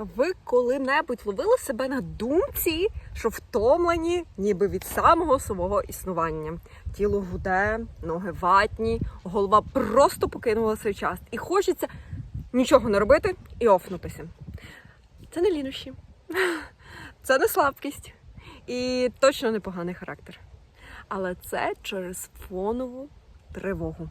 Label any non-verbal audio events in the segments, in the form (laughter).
Ви коли-небудь ловили себе на думці, що втомлені ніби від самого свого існування. Тіло гуде, ноги ватні, голова просто покинула свій час. І хочеться нічого не робити і офнутися. Це не лінощі, (laughs) це не слабкість і точно не поганий характер. Але це через фонову тривогу.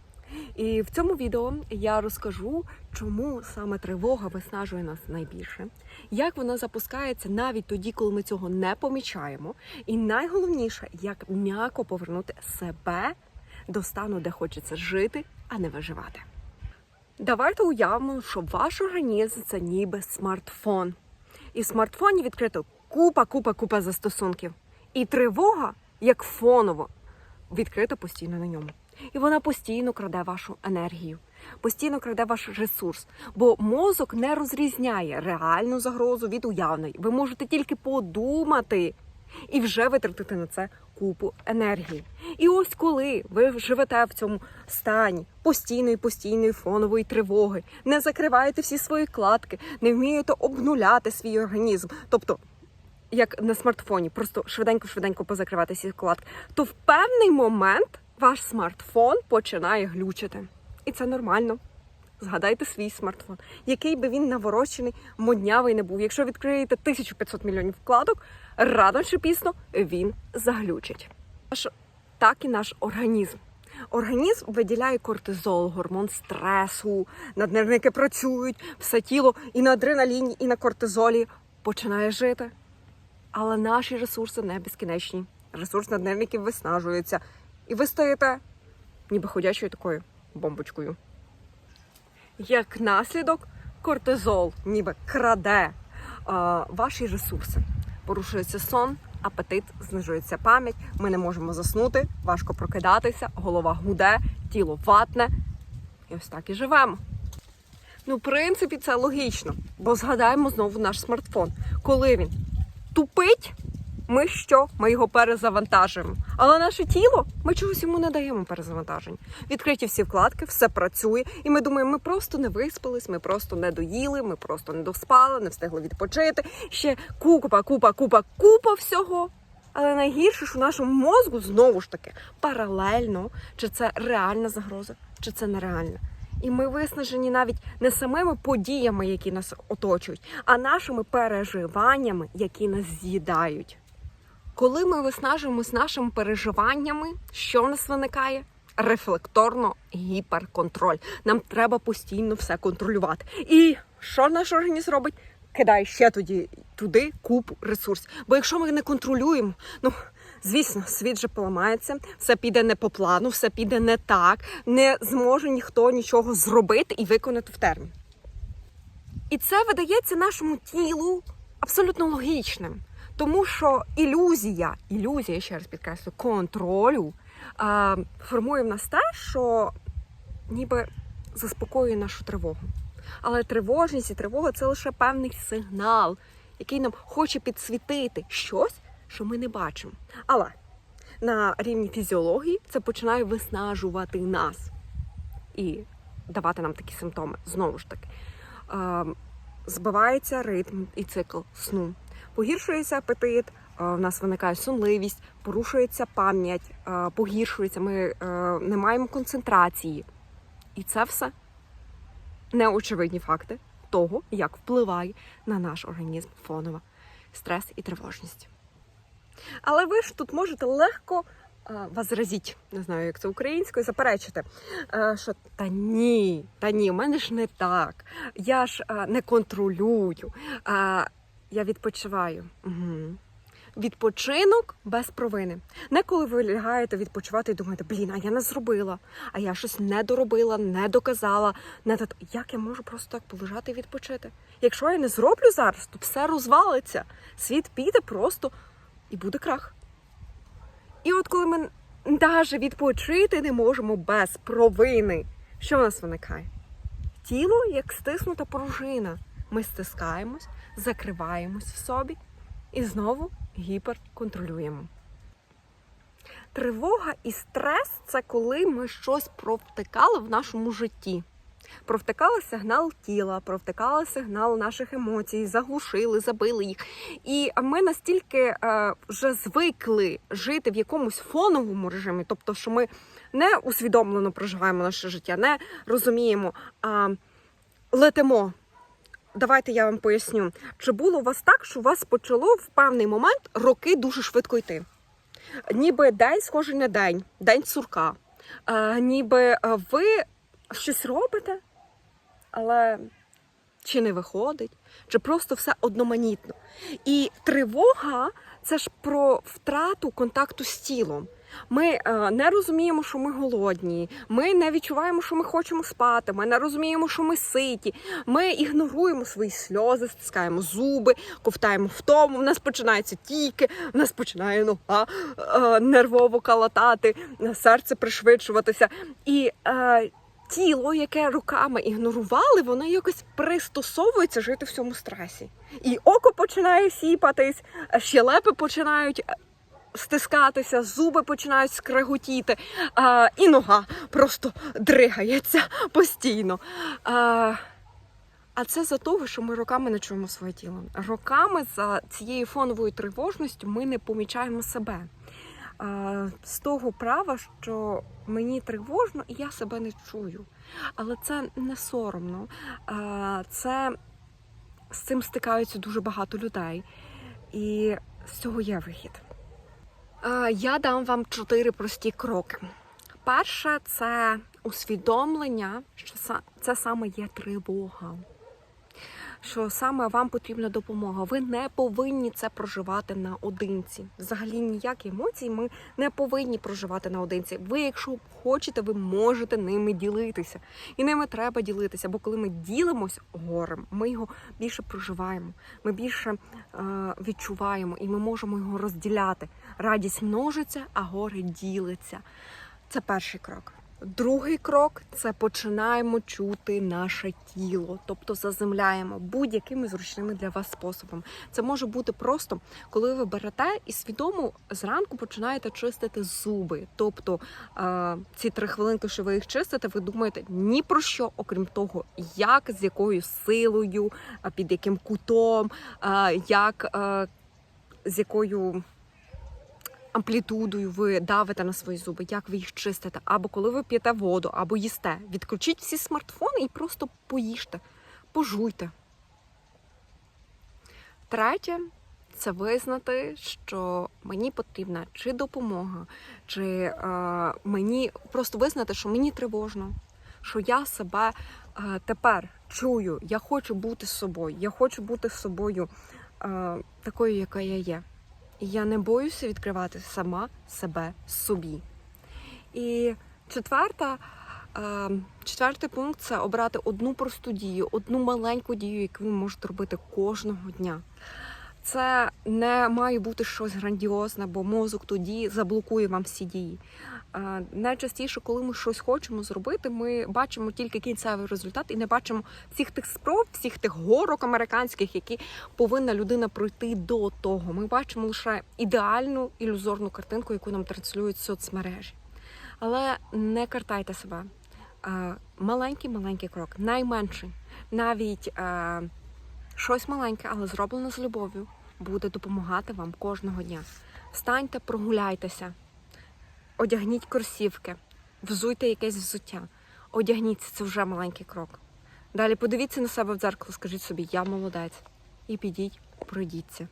І в цьому відео я розкажу, чому саме тривога виснажує нас найбільше, як вона запускається навіть тоді, коли ми цього не помічаємо. І найголовніше, як м'яко повернути себе до стану, де хочеться жити, а не виживати. Давайте уявимо, що ваш організм це ніби смартфон. І в смартфоні відкрито купа, купа, купа застосунків. І тривога, як фоново, відкрита постійно на ньому. І вона постійно краде вашу енергію, постійно краде ваш ресурс. Бо мозок не розрізняє реальну загрозу від уявної. Ви можете тільки подумати і вже витратити на це купу енергії. І ось коли ви живете в цьому стані постійної, постійної фонової тривоги, не закриваєте всі свої кладки, не вмієте обнуляти свій організм, тобто як на смартфоні, просто швиденько-швиденько позакривати всі вкладки, то в певний момент ваш смартфон починає глючити. І це нормально. Згадайте свій смартфон, який би він наворочений, моднявий не був. Якщо відкриєте 1500 мільйонів вкладок, рано чи пізно він заглючить. Так і наш організм. Організм виділяє кортизол, гормон стресу, наднервники працюють, все тіло і на адреналіні, і на кортизолі починає жити. Але наші ресурси не безкінечні. Ресурс наднервників виснажується. І ви стаєте ніби ходячою такою бомбочкою. Як наслідок, кортизол ніби краде а, ваші ресурси. Порушується сон, апетит, знижується пам'ять. Ми не можемо заснути, важко прокидатися, голова гуде, тіло ватне. І ось так і живемо. Ну, в принципі, це логічно, бо згадаємо знову наш смартфон. Коли він тупить, ми що? Ми його перезавантажуємо. Але наше тіло ми чогось йому не даємо перезавантажень. Відкриті всі вкладки, все працює, і ми думаємо, ми просто не виспались, ми просто не доїли, ми просто не доспали, не встигли відпочити. Ще купа, купа, купа, купа всього. Але найгірше, що нашому мозку знову ж таки паралельно, чи це реальна загроза, чи це нереальна. І ми виснажені навіть не самими подіями, які нас оточують, а нашими переживаннями, які нас з'їдають. Коли ми виснажуємось нашими переживаннями, що в нас виникає? Рефлекторно гіперконтроль. Нам треба постійно все контролювати. І що наш організм робить? Кидає ще тоді туди купу ресурсів. Бо якщо ми не контролюємо, ну звісно, світ же поламається, все піде не по плану, все піде не так, не зможе ніхто нічого зробити і виконати в термін. І це видається нашому тілу абсолютно логічним. Тому що ілюзія, ілюзія, ще раз підкреслю, контролю а, формує в нас те, що ніби заспокоює нашу тривогу. Але тривожність і тривога це лише певний сигнал, який нам хоче підсвітити щось, що ми не бачимо. Але на рівні фізіології це починає виснажувати нас і давати нам такі симптоми. Знову ж таки, а, збивається ритм і цикл сну погіршується апетит, е, в нас виникає сонливість, порушується пам'ять, е, погіршується, ми е, не маємо концентрації. І це все неочевидні факти того, як впливає на наш організм фонова стрес і тривожність. Але ви ж тут можете легко возразіть, не знаю, як це українською, заперечити, що та ні, та ні, у мене ж не так. Я ж не контролюю. Я відпочиваю. Угу. Відпочинок без провини. Не коли ви лягаєте відпочивати і думаєте, блін, а я не зробила, а я щось не доробила, не доказала. Не дод... Як я можу просто так полежати і відпочити? Якщо я не зроблю зараз, то все розвалиться. Світ піде просто і буде крах. І от коли ми навіть відпочити не можемо без провини, що в нас виникає? Тіло як стиснута пружина. Ми стискаємось, закриваємось в собі і знову гіперконтролюємо. Тривога і стрес це коли ми щось провтикали в нашому житті. Провтикали сигнал тіла, провтикали сигнал наших емоцій, заглушили, забили їх. І ми настільки е, вже звикли жити в якомусь фоновому режимі, тобто, що ми не усвідомлено проживаємо наше життя, не розуміємо, а летимо. Давайте я вам поясню. Чи було у вас так, що у вас почало в певний момент роки дуже швидко йти? Ніби день схожий на день, день сурка. Е, ніби е, ви щось робите, але чи не виходить, чи просто все одноманітно. І тривога це ж про втрату контакту з тілом. Ми е, не розуміємо, що ми голодні, ми не відчуваємо, що ми хочемо спати, ми не розуміємо, що ми ситі. Ми ігноруємо свої сльози, стискаємо зуби, ковтаємо втому. В нас починаються тіки, в нас починає нога е, нервово калатати, серце пришвидшуватися. І е, тіло, яке руками ігнорували, воно якось пристосовується жити в цьому стресі. І око починає сіпатись, щелепи починають стискатися, зуби починають скреготіти, а, і нога просто дригається постійно. А, а це за того, що ми роками не чуємо своє тіло. Роками за цією фоновою тривожністю ми не помічаємо себе. З того права, що мені тривожно і я себе не чую. Але це не соромно. Це з цим стикаються дуже багато людей. І з цього є вихід. Е, Я дам вам чотири прості кроки. Перше це усвідомлення, що це саме є тривога. Що саме вам потрібна допомога. Ви не повинні це проживати наодинці. Взагалі ніякі емоції ми не повинні проживати наодинці. Ви, якщо хочете, ви можете ними ділитися. І ними треба ділитися, бо коли ми ділимось горем, ми його більше проживаємо, ми більше е, відчуваємо і ми можемо його розділяти. Радість множиться, а горе ділиться. Це перший крок. Другий крок це починаємо чути наше тіло, тобто заземляємо будь-якими зручними для вас способами. Це може бути просто, коли ви берете і свідомо зранку починаєте чистити зуби. Тобто ці три хвилинки, що ви їх чистите, ви думаєте ні про що, окрім того, як, з якою силою, під яким кутом, як з якою амплітудою ви давите на свої зуби, як ви їх чистите, або коли ви п'єте воду, або їсте. Відключіть всі смартфони і просто поїжте, пожуйте. Третє це визнати, що мені потрібна чи допомога, чи е, мені просто визнати, що мені тривожно, що я себе е, тепер чую, я хочу бути з собою, я хочу бути з собою е, такою, яка я є. Я не боюся відкривати сама себе собі. І четверта, е, четвертий пункт це обрати одну просту дію, одну маленьку дію, яку ви можете робити кожного дня. Це не має бути щось грандіозне, бо мозок тоді заблокує вам всі дії. Найчастіше, коли ми щось хочемо зробити, ми бачимо тільки кінцевий результат і не бачимо всіх тих спроб, всіх тих горок американських, які повинна людина пройти до того. Ми бачимо лише ідеальну ілюзорну картинку, яку нам транслюють соцмережі. Але не картайте себе. Маленький маленький крок, найменший, навіть е, щось маленьке, але зроблено з любов'ю, буде допомагати вам кожного дня. Встаньте, прогуляйтеся, одягніть кросівки, взуйте якесь взуття, одягніться, це вже маленький крок. Далі подивіться на себе в дзеркало, скажіть собі, я молодець. І підіть, пройдіться.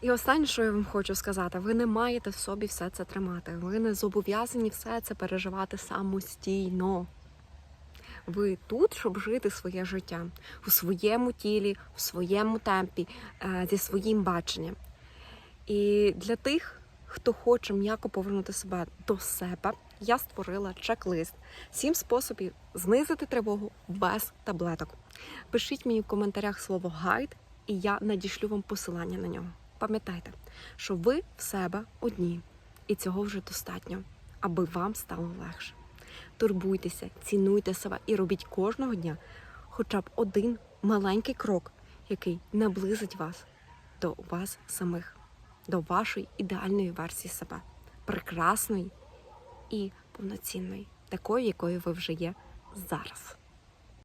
І останнє, що я вам хочу сказати, ви не маєте в собі все це тримати. Ви не зобов'язані все це переживати самостійно. Ви тут, щоб жити своє життя у своєму тілі, в своєму темпі, е, зі своїм баченням. І для тих, хто хоче м'яко повернути себе до себе, я створила чек-лист сім способів знизити тривогу без таблеток. Пишіть мені в коментарях слово гайд, і я надішлю вам посилання на нього. Пам'ятайте, що ви в себе одні, і цього вже достатньо, аби вам стало легше. Турбуйтеся, цінуйте себе і робіть кожного дня хоча б один маленький крок, який наблизить вас до вас самих, до вашої ідеальної версії себе, прекрасної і повноцінної, такою, якою ви вже є зараз.